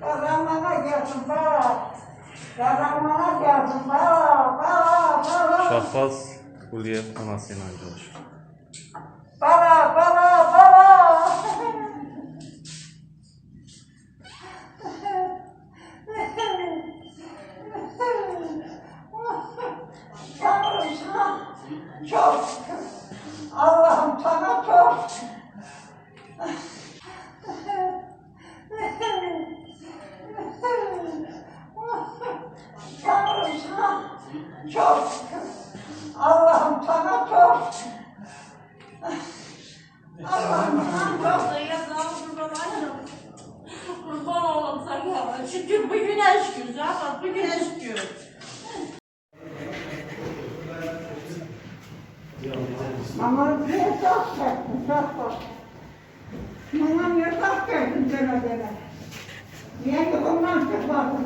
Kazanmana gelsin para. Kazanmana gelsin para. Para, para. Şahbaz Hulye anasıyla çalışır. Para, para, para. Tanrım sana çok. Allah'ım sana çok. Tanrım sana çok. Allah'ım sana çok. Allah'ım sana çok Kurban olalım sana. Şükür bu güneş diyor. Ama bir çok çektim, çok Aferin sana bana. Niye ki olmaz ki bakın